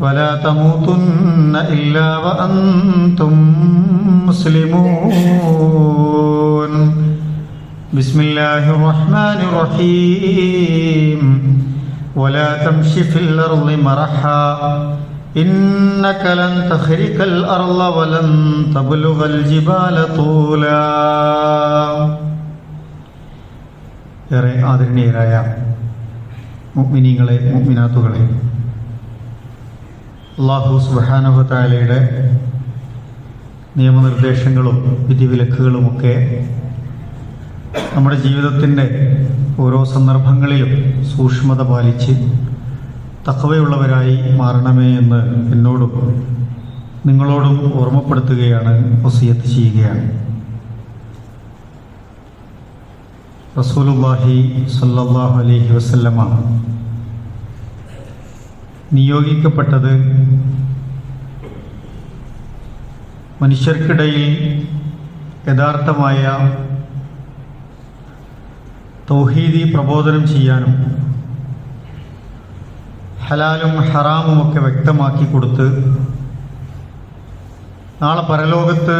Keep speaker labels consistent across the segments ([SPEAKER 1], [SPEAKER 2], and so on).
[SPEAKER 1] ولا تموتن إلا وأنتم مسلمون بسم الله الرحمن الرحيم ولا تمش في الأرض مرحا إنك لن تخرق الأرض ولن تبلغ الجبال طولا ഏറെ ആദരണീയരായ മുഗ്മിനീങ്ങളെ മുഗ്മിനാത്തുകളെ അള്ളാഹു സുബാനുഹത്താലയുടെ നിയമനിർദ്ദേശങ്ങളും വിധിവിലക്കുകളുമൊക്കെ നമ്മുടെ ജീവിതത്തിന്റെ ഓരോ സന്ദർഭങ്ങളിലും സൂക്ഷ്മത പാലിച്ച് തക്കവയുള്ളവരായി മാറണമേ എന്ന് എന്നോടും നിങ്ങളോടും ഓർമ്മപ്പെടുത്തുകയാണ് ഒസിയത്ത് ചെയ്യുകയാണ്. റസൂലുല്ലാഹി സല്ലാഹു അലൈഹി വസല്ലമ നിയോഗിക്കപ്പെട്ടത് മനുഷ്യർക്കിടയിൽ യഥാർത്ഥമായ തൗഹീദി പ്രബോധനം ചെയ്യാനും ഹലാലും ഹറാമുമൊക്കെ വ്യക്തമാക്കി കൊടുത്ത് നാളെ പരലോകത്ത്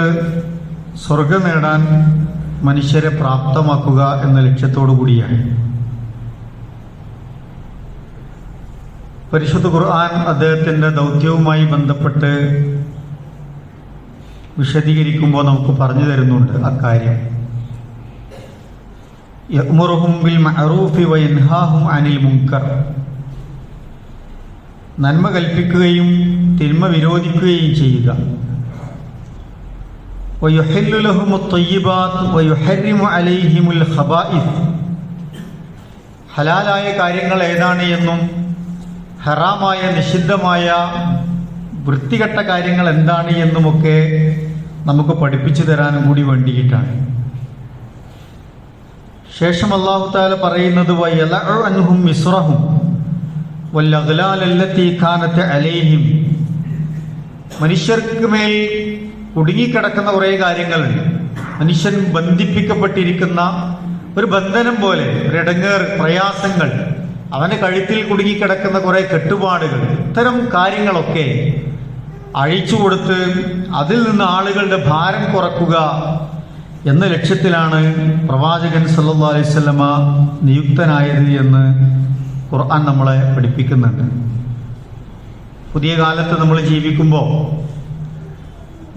[SPEAKER 1] സ്വർഗം നേടാൻ മനുഷ്യരെ പ്രാപ്തമാക്കുക എന്ന ലക്ഷ്യത്തോടു കൂടിയാണ്. പരിശുദ്ധ ഖുർആൻ അദ്ദേഹത്തിന്റെ ദൗത്യവുമായി ബന്ധപ്പെട്ട് വിശദീകരിക്കുമ്പോൾ നമുക്ക് പറഞ്ഞു തരുന്നുണ്ട് അക്കാര്യം. ബിൽ മഅറൂഫി അനിൽ മുങ്കർ നന്മ കൽപ്പിക്കുകയും തിന്മ വിരോധിക്കുകയും ചെയ്യുക. ഹലാലായ കാര്യങ്ങൾ ഏതാണ് എന്നും ഹറാമായ നിഷിദ്ധമായ വൃത്തികെട്ട കാര്യങ്ങൾ എന്താണ് എന്നുമൊക്കെ നമുക്ക് പഠിപ്പിച്ചു തരാനും കൂടി വേണ്ടിയിട്ടാണ്. ശേഷം അള്ളാഹു താല പറയുന്നത് മിസ്റഹും അലൈഹിം. മനുഷ്യർക്ക് മേൽ കുടുങ്ങിക്കിടക്കുന്ന കുറേ കാര്യങ്ങളുണ്ട്. മനുഷ്യൻ ബന്ധിപ്പിക്കപ്പെട്ടിരിക്കുന്ന ഒരു ബന്ധനം പോലെ ഒരിടങ്ങേർ പ്രയാസങ്ങൾ അവന്റെ കഴുത്തിൽ കുടുങ്ങിക്കിടക്കുന്ന കുറേ കെട്ടുപാടുകൾ ഇത്തരം കാര്യങ്ങളൊക്കെ അഴിച്ചു കൊടുത്ത് അതിൽ നിന്ന് ആളുകളുടെ ഭാരം കുറക്കുക എന്ന ലക്ഷ്യത്തിലാണ് പ്രവാചകൻ സല്ലാ അലൈവല്ലമ നിയുക്തനായത് എന്ന് ഖുർആൻ നമ്മളെ പഠിപ്പിക്കുന്നുണ്ട്. പുതിയ കാലത്ത് നമ്മൾ ജീവിക്കുമ്പോൾ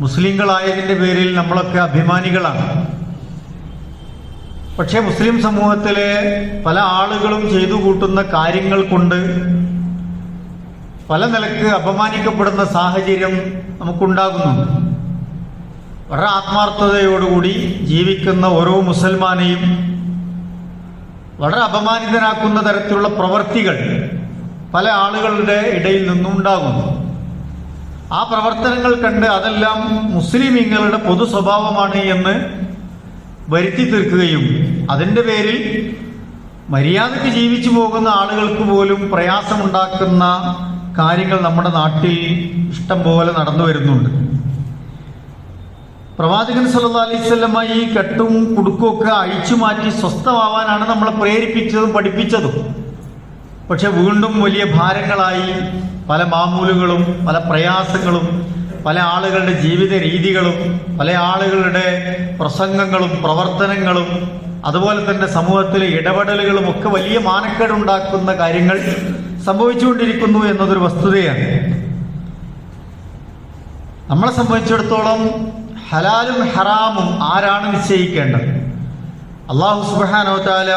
[SPEAKER 1] മുസ്ലിങ്ങളായതിന്റെ പേരിൽ നമ്മളൊക്കെ അഭിമാനികളാണ്. പക്ഷേ മുസ്ലിം സമൂഹത്തിലെ പല ആളുകളും ചെയ്തു കൂട്ടുന്ന കാര്യങ്ങൾ കൊണ്ട് പല നിലയ്ക്ക് അപമാനിക്കപ്പെടുന്ന സാഹചര്യം നമുക്കുണ്ടാകുന്നുണ്ട്. വളരെ ആത്മാർത്ഥതയോടുകൂടി ജീവിക്കുന്ന ഓരോ മുസൽമാനെയും വളരെ അപമാനിതനാക്കുന്ന തരത്തിലുള്ള പ്രവർത്തികൾ പല ആളുകളുടെ ഇടയിൽ നിന്നും ഉണ്ടാകുന്നു. ആ പ്രവർത്തനങ്ങൾ കണ്ട് അതെല്ലാം മുസ്ലിമീങ്ങളുടെ പൊതു സ്വഭാവമാണ് എന്ന് വരുത്തി തീർക്കുകയും അതിന്റെ പേരിൽ മര്യാദയ്ക്ക് ജീവിച്ചു പോകുന്ന ആളുകൾക്ക് പോലും പ്രയാസമുണ്ടാക്കുന്ന കാര്യങ്ങൾ നമ്മുടെ നാട്ടിൽ ഇഷ്ടം പോലെ നടന്നു വരുന്നുണ്ട്. പ്രവാചകൻ സല്ല അലൈവല്ലമ്മ ഈ കെട്ടും കുടുക്കും ഒക്കെ അഴിച്ചു മാറ്റി സ്വസ്ഥമാവാനാണ് നമ്മളെ പ്രേരിപ്പിച്ചതും പഠിപ്പിച്ചതും. പക്ഷെ വീണ്ടും വലിയ ഭാരങ്ങളായി പല മാമൂലുകളും പല പ്രയാസങ്ങളും പല ആളുകളുടെ ജീവിത രീതികളും പല ആളുകളുടെ പ്രസംഗങ്ങളും പ്രവർത്തനങ്ങളും അതുപോലെ തന്നെ സമൂഹത്തിലെ ഇടപെടലുകളും ഒക്കെ വലിയ മാനക്കേടുണ്ടാക്കുന്ന കാര്യങ്ങൾ സംഭവിച്ചുകൊണ്ടിരിക്കുന്നു എന്നതൊരു വസ്തുതയാണ്. നമ്മളെ സംബന്ധിച്ചിടത്തോളം ഹലാലും ഹറാമും ആരാണ് നിശ്ചയിക്കേണ്ടത്? അള്ളാഹു സുബാനോ താല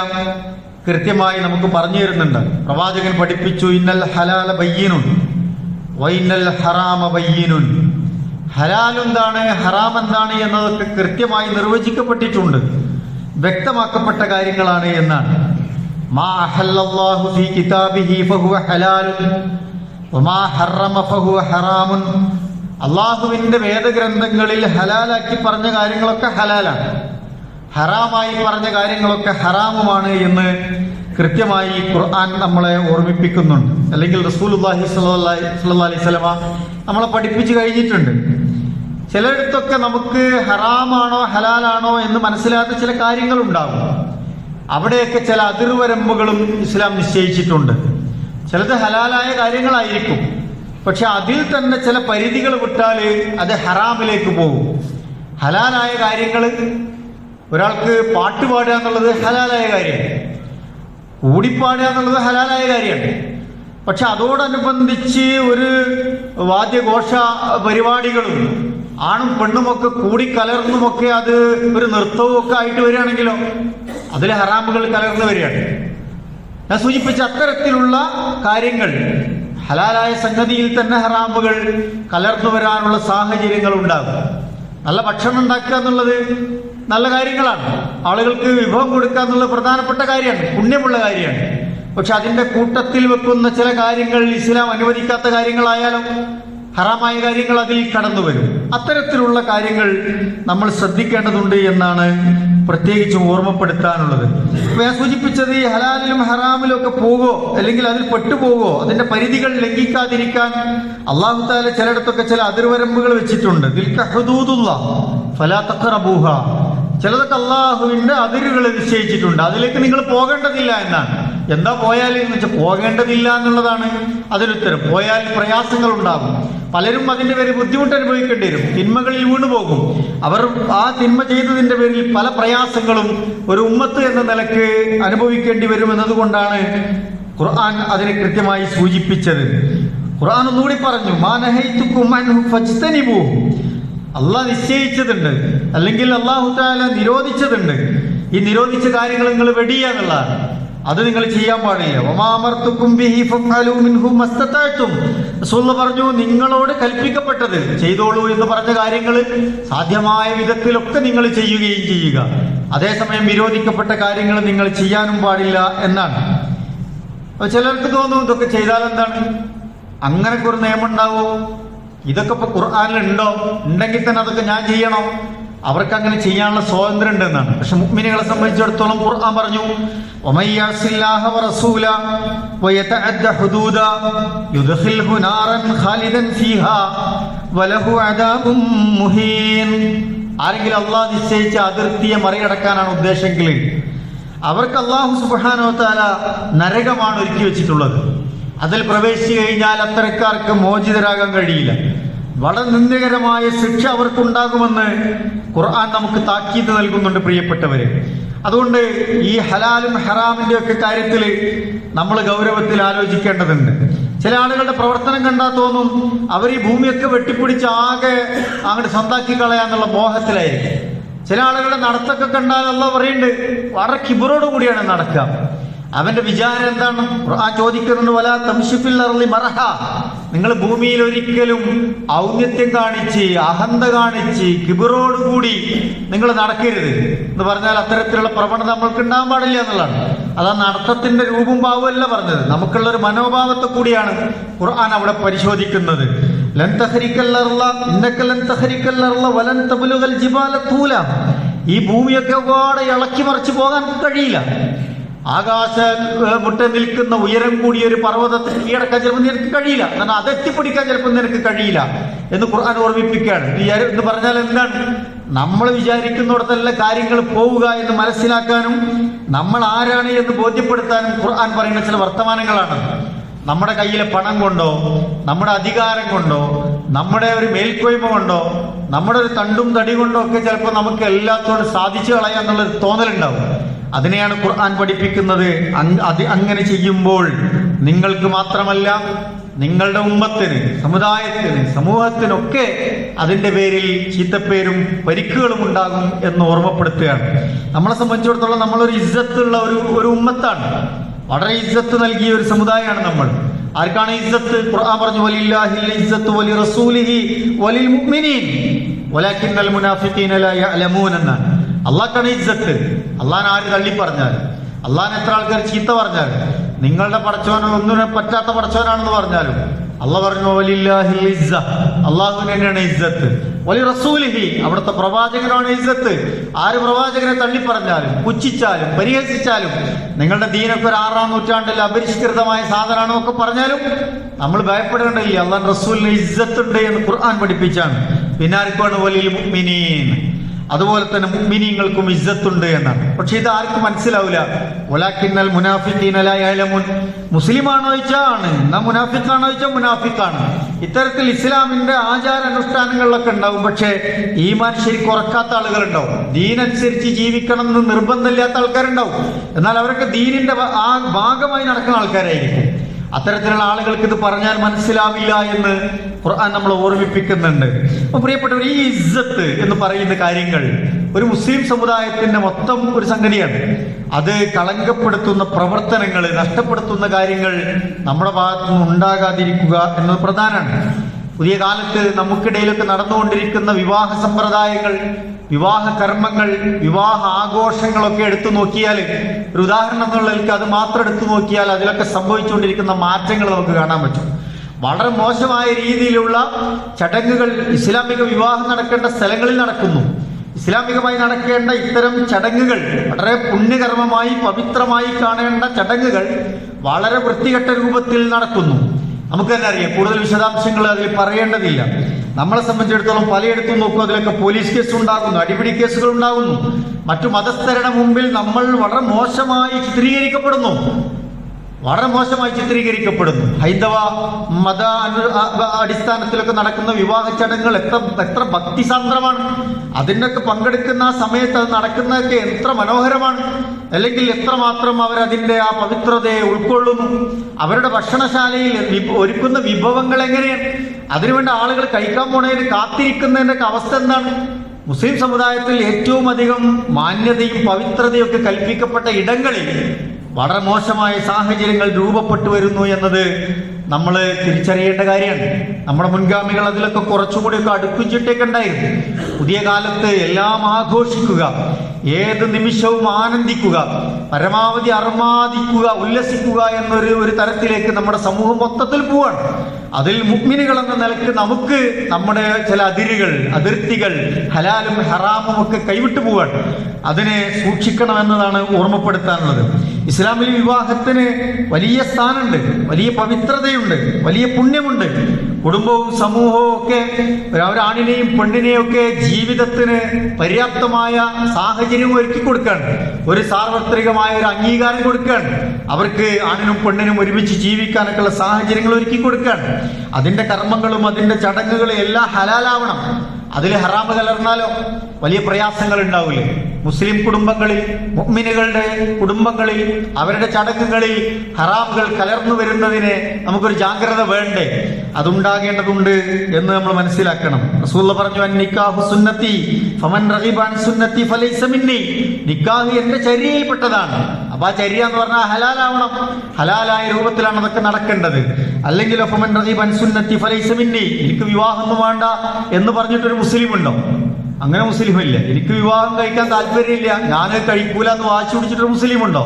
[SPEAKER 1] കൃത്യമായി നമുക്ക് പറഞ്ഞു തരുന്നുണ്ട്. പ്രവാചകൻ പഠിപ്പിച്ചു ഇന്നൽ ഹലാല ബയ്യനുൻ വൈന്നൽ ഹറാമ ബയ്യനുൻ. ഹലാൽ എന്താണ് ഹറാം എന്താണ് എന്നതൊക്കെ കൃത്യമായി നിർവചിക്കപ്പെട്ടിട്ടുണ്ട്. വ്യക്തമാക്കപ്പെട്ട കാര്യങ്ങളാണ് എന്നാണ്. അള്ളാഹുവിന്റെ വേദഗ്രന്ഥങ്ങളിൽ ഹലാലാക്കി പറഞ്ഞ കാര്യങ്ങളൊക്കെ ഹലാലാണ്. ഹറാമായി പറഞ്ഞ കാര്യങ്ങളൊക്കെ ഹറാമുമാണ് എന്ന് കൃത്യമായി ഖുർആൻ നമ്മളെ ഓർമ്മിപ്പിക്കുന്നുണ്ട്. അല്ലെങ്കിൽ റസൂലുല്ലാഹി സ്വല്ലല്ലാഹി അലൈഹി സ്വലമ നമ്മളെ പഠിപ്പിച്ചു കഴിഞ്ഞിട്ടുണ്ട്. ചിലയിടത്തൊക്കെ നമുക്ക് ഹറാമാണോ ഹലാലാണോ എന്ന് മനസ്സിലാത്ത ചില കാര്യങ്ങൾ ഉണ്ടാകും അവിടെയൊക്കെ ചില അതിർവരമ്പുകളും ഇസ്ലാം നിശ്ചയിച്ചിട്ടുണ്ട്. ചിലത് ഹലാലായ കാര്യങ്ങളായിരിക്കും. പക്ഷെ അതിൽ തന്നെ ചില പരിധികൾ വിട്ടാൽ അത് ഹറാമിലേക്ക് പോകും. ഹലാലായ കാര്യങ്ങൾ ഒരാൾക്ക് പാട്ട് പാടുക എന്നുള്ളത് ഹലാലായ കാര്യമാണ് കൂടിപ്പാടുക എന്നുള്ളത് ഹലാലായ കാര്യമാണ് പക്ഷെ അതോടനുബന്ധിച്ച് ഒരു വാദ്യഘോഷ പരിപാടികളും ആണും പെണ്ണുമൊക്കെ കൂടിക്കലർന്നുമൊക്കെ അത് ഒരു നൃത്തവും ഒക്കെ ആയിട്ട് വരികയാണെങ്കിലോ? അതിൽ ഹറാമുകൾ കലർന്നു വരികയാണ്. ഞാൻ സൂചിപ്പിച്ച അത്തരത്തിലുള്ള കാര്യങ്ങൾ ഹലാലായ സംഗതിയിൽ തന്നെ ഹറാമുകൾ കലർന്നു വരാനുള്ള സാഹചര്യങ്ങൾ ഉണ്ടാകും. നല്ല ഭക്ഷണം ഉണ്ടാക്കുക എന്നുള്ളത് നല്ല കാര്യങ്ങളാണ്. ആളുകൾക്ക് വിഭവം കൊടുക്കുക എന്നുള്ളത് പ്രധാനപ്പെട്ട കാര്യമാണ് പുണ്യമുള്ള കാര്യമാണ്. പക്ഷെ അതിന്റെ കൂട്ടത്തിൽ വെക്കുന്ന ചില കാര്യങ്ങൾ ഇസ്ലാം അനുവദിക്കാത്ത കാര്യങ്ങളായാലും ഹറാമായ കാര്യങ്ങൾ അതിൽ കടന്നു വരും. അത്തരത്തിലുള്ള കാര്യങ്ങൾ നമ്മൾ ശ്രദ്ധിക്കേണ്ടതുണ്ട് എന്നാണ് പ്രത്യേകിച്ചും ഓർമ്മപ്പെടുത്താനുള്ളത്. ഞാൻ സൂചിപ്പിച്ചത് ഈ ഹലാലിലും ഹറാമിലും ഒക്കെ പോകോ അല്ലെങ്കിൽ അതിൽ പെട്ടുപോകോ അതിന്റെ പരിധികൾ ലംഘിക്കാതിരിക്കാൻ അള്ളാഹു താല ചിലയിടത്തൊക്കെ ചില അതിർവരമ്പുകൾ വെച്ചിട്ടുണ്ട്. ദിൽക ഹുദൂദുള്ള ഫലാ തഖറബൂഹ. ചിലതൊക്കെ അള്ളാഹുവിന്റെ അതിരുകൾ നിശ്ചയിച്ചിട്ടുണ്ട്. അതിലേക്ക് നിങ്ങൾ പോകേണ്ടതില്ല എന്നാണ്. എന്താ പോയാൽ എന്ന് വെച്ചാൽ പോകേണ്ടതില്ല എന്നുള്ളതാണ് അതിനുത്തരം. പോയാൽ പ്രയാസങ്ങൾ ഉണ്ടാകും. പലരും അതിന്റെ പേരിൽ ബുദ്ധിമുട്ട് അനുഭവിക്കേണ്ടി വരും. തിന്മകളിൽ വീണുപോകും. അവർ ആ തിന്മ ചെയ്തതിന്റെ പേരിൽ പല പ്രയാസങ്ങളും ഒരു ഉമ്മത്ത് എന്ന നിലയ്ക്ക് അനുഭവിക്കേണ്ടി വരും എന്നതുകൊണ്ടാണ് ഖുർആൻ അതിനെ കൃത്യമായി സൂചിപ്പിച്ചത്. ഖുർആൻ ഒന്നുകൂടി പറഞ്ഞു അള്ളാഹ് നിശ്ചയിച്ചതുണ്ട്. അല്ലെങ്കിൽ അള്ളാഹു നിരോധിച്ചതുണ്ട്. ഈ നിരോധിച്ച കാര്യങ്ങൾ നിങ്ങൾ വെടിയാന്നുള്ളതാണ്. അത് നിങ്ങൾ ചെയ്യാൻ പാടില്ല. പറഞ്ഞു നിങ്ങളോട് കൽപ്പിക്കപ്പെട്ടത് ചെയ്തോളൂ എന്ന് പറഞ്ഞ കാര്യങ്ങൾ സാധ്യമായ വിധത്തിലൊക്കെ നിങ്ങൾ ചെയ്യുകയും ചെയ്യുക. അതേസമയം വിരോധിക്കപ്പെട്ട കാര്യങ്ങൾ നിങ്ങൾ ചെയ്യാനും പാടില്ല എന്നാണ്. ചിലർക്ക് തോന്നും ഇതൊക്കെ ചെയ്താൽ എന്താണ്? അങ്ങനൊക്കെ ഒരു നിയമം ഉണ്ടാവോ? ഇതൊക്കെ ഇപ്പൊ ഖുർആാനിലുണ്ടോ? ഉണ്ടെങ്കിൽ തന്നെ അതൊക്കെ ഞാൻ ചെയ്യണോ. അവർക്ക് അങ്ങനെ ചെയ്യാനുള്ള സ്വാതന്ത്ര്യം ഉണ്ടെന്നാണ്. പക്ഷെ മുഗ്മിനികളെ സംബന്ധിച്ചിടത്തോളം ഖുർആൻ പറഞ്ഞു "വമയ്യഅസില്ലാഹ വറസൂല വയതഅദ്ദ ഹുദൂദ യുദ്ഖിൽഹു ഖാലിദൻ ഫീഹാ വലഹു അദാബും മുഹീൻ. ആരെങ്കിലും അള്ളാഹ് നിശ്ചയിച്ച അതിർത്തിയെ മറികടക്കാനാണ് ഉദ്ദേശമെങ്കിൽ അവർക്ക് അള്ളാഹു സുബാനോ താല നരകമാണ് ഒരുക്കി വെച്ചിട്ടുള്ളത്. അതിൽ പ്രവേശിച്ചു കഴിഞ്ഞാൽ അത്തരക്കാർക്ക് മോചിതരാകാൻ കഴിയില്ല. വളരെ നിന്ദകരമായ ശിക്ഷ അവർക്കുണ്ടാകുമെന്ന് ഖുർആൻ നമുക്ക് താക്കീത് നൽകുന്നുണ്ട് പ്രിയപ്പെട്ടവര്. അതുകൊണ്ട് ഈ ഹലാലും ഹറാമിന്റെ ഒക്കെ കാര്യത്തിൽ നമ്മൾ ഗൗരവത്തിൽ ആലോചിക്കേണ്ടതുണ്ട്. ചില ആളുകളുടെ പ്രവർത്തനം കണ്ടാൽ തോന്നും അവർ ഈ ഭൂമിയൊക്കെ വെട്ടിപ്പിടിച്ച് ആകെ അങ്ങോട്ട് സ്വന്താക്കി കളയാന്നുള്ള മോഹത്തിലായിരിക്കും. ചില ആളുകളുടെ നടത്തൊക്കെ കണ്ടാൽ അല്ല പറയുന്നുണ്ട് വളരെ കിബറോട് കൂടിയാണ് നടക്കുക. അവന്റെ വിചാരം എന്താണ്? ആ ചോദിക്കുന്നുണ്ട് വല തംഷിഫിൽ മറഹ നിങ്ങൾ ഭൂമിയിൽ ഒരിക്കലും ഔന്നത്യം കാണിച്ച് അഹന്ത കാണിച്ച് കിബിറോടുകൂടി നിങ്ങൾ നടക്കരുത്. എന്ന് പറഞ്ഞാൽ അത്തരത്തിലുള്ള പ്രവണത നമ്മൾക്ക് ഉണ്ടാകാൻ പാടില്ല എന്നുള്ളതാണ്. അതാ നടത്തത്തിന്റെ രൂപം ഭാവമല്ല പറഞ്ഞത്. നമുക്കുള്ള ഒരു മനോഭാവത്തെ കൂടിയാണ് ഖുർആൻ അവിടെ പരിശോധിക്കുന്നത്. ലൻ ഈ ഭൂമിയൊക്കെ ഒരുപാട് ഇളക്കി മറിച്ച് പോകാൻ കഴിയില്ല. ആകാശ മുട്ട നിൽക്കുന്ന ഉയരം കൂടിയ ഒരു പർവതത്തെ കീഴടക്കാൻ ചിലപ്പോൾ നിനക്ക് കഴിയില്ല. എന്നാൽ അതെത്തിപ്പിടിക്കാൻ ചിലപ്പോൾ നിനക്ക് കഴിയില്ല എന്ന് ഖുർആൻ ഓർമ്മിപ്പിക്കുകയാണ്. എന്ന് പറഞ്ഞാൽ എന്താണ്? നമ്മൾ വിചാരിക്കുന്നിടത്തല്ല കാര്യങ്ങൾ പോവുക എന്ന് മനസ്സിലാക്കാനും നമ്മൾ ആരാണ് എന്ന് ബോധ്യപ്പെടുത്താനും ഖുർആൻ പറയുന്ന ചില വർത്തമാനങ്ങളാണ്. നമ്മുടെ കയ്യിലെ പണം കൊണ്ടോ നമ്മുടെ അധികാരം കൊണ്ടോ നമ്മുടെ ഒരു മേൽക്കോയ്മ കൊണ്ടോ നമ്മുടെ ഒരു തണ്ടും തടി കൊണ്ടോ ഒക്കെ ചിലപ്പോൾ നമുക്ക് എല്ലാത്തോടും സാധിച്ചു കളയാന്നുള്ളൊരു തോന്നലുണ്ടാവും. അതിനെയാണ് ഖുർആൻ പഠിപ്പിക്കുന്നത്. അത് അങ്ങനെ ചെയ്യുമ്പോൾ നിങ്ങൾക്ക് മാത്രമല്ല നിങ്ങളുടെ ഉമ്മത്തിന് സമുദായത്തിന് സമൂഹത്തിനൊക്കെ അതിന്റെ പേരിൽ ചീത്തപ്പേരും പരിക്കുകളും ഉണ്ടാകും എന്ന് ഓർമ്മപ്പെടുത്തുകയാണ്. നമ്മളെ സംബന്ധിച്ചിടത്തോളം നമ്മളൊരു ഇജ്ജത്തുള്ള ഒരു ഒരു ഉമ്മത്താണ്. വളരെ ഇജ്ജത്ത് നൽകിയ ഒരു സമുദായമാണ് നമ്മൾ. ആർക്കാണ് ഇജ്ജത്ത് ഖുർആൻ പറഞ്ഞു വലിയ ഇജ്ജത്ത് വലി റസൂലിഹി വലിൽ മുഅ്മിനീൻ. വലാകിന്നൽ മുനാഫിഖീന ലാ യഅലമൂൻ എന്നാണ് അള്ളാഹ്ക്കാണ് ഇജ്ജത്ത്. അള്ളാൻ ആര് തള്ളി പറഞ്ഞാൽ? അള്ളാൻ എത്ര ആൾക്കാർ ചീത്ത പറഞ്ഞാൽ? നിങ്ങളുടെ പടച്ചവനോ ഒന്നിനും പറ്റാത്ത പടച്ചവനാണെന്ന് പറഞ്ഞാലും അള്ളാഹ് പറഞ്ഞു അള്ളാഹു തന്നെയാണ് ഇജ്ജത്ത്. വലി റസൂലിഹി അവിടുത്തെ പ്രവാചകനാണ് ഇജ്ജത്ത്. ആര് പ്രവാചകനെ തള്ളി പറഞ്ഞാലും പുച്ഛിച്ചാലും പരിഹസിച്ചാലും നിങ്ങളുടെ ദീനൊക്കെ ഒരു ആറാം നൂറ്റാണ്ടിൽ അപരിഷ്കൃതമായ സാധനമാണോ ഒക്കെ പറഞ്ഞാലും നമ്മൾ ഭയപ്പെടേണ്ടല്ലേ അള്ളാൻ റസൂലിന് ഇജ്ജത്തുണ്ട് എന്ന് ഖുർആൻ പഠിപ്പിച്ചാണ്. പിന്നെ വലിയ മുഅ്മിനീൻ. അതുപോലെ തന്നെ മുഅ്മിനീങ്ങൾക്കും ഇജ്ജത്തുണ്ട് എന്നാണ്. പക്ഷെ ഇത് ആർക്കും മനസ്സിലാവില്ല. ഒലാക്കിന്നൽ മുനാഫിഖീനലായാലമുൻ മുസ്ലിമാണോ ചോദിച്ചാൽ ആണ്. എന്നാ മുനാഫിക്കാണോ ചോദിച്ചാൽ മുനാഫിക്കാണ് ഇത്തരത്തിൽ ഇസ്ലാമിന്റെ ആചാര അനുഷ്ഠാനങ്ങളിലൊക്കെ ഉണ്ടാവും. പക്ഷേ ഈമാൻ ശരി കുറക്കാത്ത ആളുകളുണ്ടാവും. ദീനനുസരിച്ച് ജീവിക്കണം എന്ന് നിർബന്ധമില്ലാത്ത ആൾക്കാരുണ്ടാവും. എന്നാൽ അവരൊക്കെ ദീനിന്റെ ആ ഭാഗമായി നടക്കുന്ന ആൾക്കാരായിരിക്കും. അത്തരത്തിലുള്ള ആളുകൾക്ക് ഇത് പറഞ്ഞാൽ മനസ്സിലാവില്ല എന്ന് ഖുർആൻ നമ്മൾ ഓർമ്മിപ്പിക്കുന്നുണ്ട്. അപ്പൊ പ്രിയപ്പെട്ടവർ ഈ ഇസ്സത്ത് എന്ന് പറയുന്ന കാര്യങ്ങൾ ഒരു മുസ്ലിം സമുദായത്തിന്റെ മൊത്തം ഒരു സംഗതിയാണ്. അത് കളങ്കപ്പെടുത്തുന്ന പ്രവർത്തനങ്ങൾ നഷ്ടപ്പെടുത്തുന്ന കാര്യങ്ങൾ നമ്മുടെ ഭാഗത്തു നിന്ന് ഉണ്ടാകാതിരിക്കുക എന്നത് പ്രധാനമാണ്. പുതിയ കാലത്ത് നമുക്കിടയിലൊക്കെ നടന്നുകൊണ്ടിരിക്കുന്ന വിവാഹ സമ്പ്രദായങ്ങൾ വിവാഹ കർമ്മങ്ങൾ വിവാഹ ആഘോഷങ്ങളൊക്കെ എടുത്തു നോക്കിയാൽ ഒരു ഉദാഹരണം എന്നുള്ളവർക്ക് അത് മാത്രം എടുത്തു നോക്കിയാൽ അതിലൊക്കെ സംഭവിച്ചുകൊണ്ടിരിക്കുന്ന മാറ്റങ്ങൾ നമുക്ക് കാണാൻ പറ്റും. വളരെ മോശമായ രീതിയിലുള്ള ചടങ്ങുകൾ ഇസ്ലാമിക വിവാഹം നടക്കേണ്ട സ്ഥലങ്ങളിൽ നടക്കുന്നു. ഇസ്ലാമികമായി നടക്കേണ്ട ഇത്തരം ചടങ്ങുകൾ വളരെ പുണ്യകർമ്മമായി പവിത്രമായി കാണേണ്ട ചടങ്ങുകൾ വളരെ വൃത്തികെട്ട രൂപത്തിൽ നടക്കുന്നു. നമുക്ക് തന്നെ അറിയാം കൂടുതൽ വിശദാംശങ്ങൾ അതിൽ പറയേണ്ടതില്ല. നമ്മളെ സംബന്ധിച്ചിടത്തോളം പലയിടത്തും നോക്കും അതിലൊക്കെ പോലീസ് കേസ് ഉണ്ടാകുന്നു അടിപിടി കേസുകൾ ഉണ്ടാകുന്നു. മറ്റു മതസ്ഥരുടെ മുമ്പിൽ നമ്മൾ വളരെ മോശമായി ചിത്രീകരിക്കപ്പെടുന്നു. വളരെ മോശമായി ചിത്രീകരിക്കപ്പെടുന്നു. ഹൈന്ദവ മത അടിസ്ഥാനത്തിലൊക്കെ നടക്കുന്ന വിവാഹ ചടങ്ങുകൾ എത്ര എത്ര ഭക്തിസാന്ദ്രമാണ്. അതിനൊക്കെ പങ്കെടുക്കുന്ന സമയത്ത് അത് നടക്കുന്നതൊക്കെ എത്ര മനോഹരമാണ്. അല്ലെങ്കിൽ എത്രമാത്രം അവരതിന്റെ ആ പവിത്രതയെ ഉൾക്കൊള്ളുന്നു? അവരുടെ ഭക്ഷണശാലയിൽ ഒരുക്കുന്ന വിഭവങ്ങൾ എങ്ങനെയാണ് അതിനുവേണ്ടി ആളുകൾ കഴിക്കാൻ പോണതിന് കാത്തിരിക്കുന്നതിന്റെ അവസ്ഥ എന്താണ്? മുസ്ലിം സമുദായത്തിൽ ഏറ്റവും അധികം മാന്യതയും പവിത്രതയും ഒക്കെ കൽപ്പിക്കപ്പെട്ട ഇടങ്ങളിൽ വളരെ മോശമായ സാഹചര്യങ്ങൾ രൂപപ്പെട്ടു വരുന്നു എന്നത് നമ്മൾ തിരിച്ചറിയേണ്ട കാര്യമാണ്. നമ്മുടെ മുൻഗാമികൾ അതിലൊക്കെ കുറച്ചുകൂടിയൊക്കെ അടുപ്പിച്ചിട്ടൊക്കെ ഉണ്ടായിരുന്നു. പുതിയ കാലത്ത് എല്ലാം ആഘോഷിക്കുക ഏത് നിമിഷവും ആനന്ദിക്കുക പരമാവധി അർമാദിക്കുക ഉല്ലസിക്കുക എന്നൊരു ഒരു തരത്തിലേക്ക് നമ്മുടെ സമൂഹം മൊത്തത്തിൽ പോവാണ്. അതിൽ മുഗ്മിനുകൾ എന്ന നിലയ്ക്ക് നമുക്ക് നമ്മുടെ ചില അതിരുകൾ അതിർത്തികൾ ഹലാലും ഹറാമും ഒക്കെ കൈവിട്ടു പോവാണ്. അതിനെ സൂക്ഷിക്കണമെന്നതാണ് ഓർമ്മപ്പെടുത്താനുള്ളത്. ഇസ്ലാമിൽ വിവാഹത്തിന് വലിയ സ്ഥാനമുണ്ട് വലിയ പവിത്രതയുണ്ട് വലിയ പുണ്യമുണ്ട്. കുടുംബവും സമൂഹവും ഒക്കെ ഒരാണിനെയും പെണ്ണിനെയും ഒക്കെ ജീവിതത്തിന് പര്യാപ്തമായ സാഹചര്യം ഒരുക്കി കൊടുക്കുകയാണ്. ഒരു സാർവത്രികമായ ഒരു അംഗീകാരം കൊടുക്കുകയാണ്. അവർക്ക് ആണിനും പെണ്ണിനും ഒരുമിച്ച് ജീവിക്കാനൊക്കെയുള്ള സാഹചര്യങ്ങൾ ഒരുക്കി കൊടുക്കുകയാണ്. അതിന്റെ കർമ്മങ്ങളും അതിന്റെ ചടങ്ങുകളും എല്ലാം ഹലാലാവണം. അതിൽ ഹറാമ് കലർന്നാലോ? വലിയ പ്രയാസങ്ങൾ ഉണ്ടാവില്ലേ? മുസ്ലിം കുടുംബങ്ങളിൽ മുഹ്മിനുകളുടെ കുടുംബങ്ങളിൽ അവരുടെ ചടങ്ങുകളിൽ ഹറാമുകൾ കലർന്നു വരുന്നതിന് നമുക്കൊരു ജാഗ്രത വേണ്ടേ? അതുണ്ടാകേണ്ടതുണ്ട് എന്ന് നമ്മൾ മനസ്സിലാക്കണം. റസൂല്ല പറഞ്ഞു "അൻ നിക്കാഹു സുന്നത്തി ഫമൻ സുന്നത്തി നിക്കാഹ് എന്റെ ചര്യയിൽപ്പെട്ടതാണ്. അപ്പൊ ആ ചര്യ എന്ന് പറഞ്ഞാൽ ഹലാലാവണം. ഹലാലായ രൂപത്തിലാണ് അതൊക്കെ നടക്കേണ്ടത്. അല്ലെങ്കിൽ എനിക്ക് വിവാഹമൊന്നും വേണ്ട എന്ന് പറഞ്ഞിട്ടൊരു മുസ്ലിം ഉണ്ടോ അങ്ങനെ മുസ്ലിം ഇല്ല എനിക്ക് വിവാഹം കഴിക്കാൻ താല്പര്യമില്ല. ഞാൻ കഴിക്കൂല എന്ന് വാശി പിടിച്ചിട്ടൊരു മുസ്ലിം ഉണ്ടോ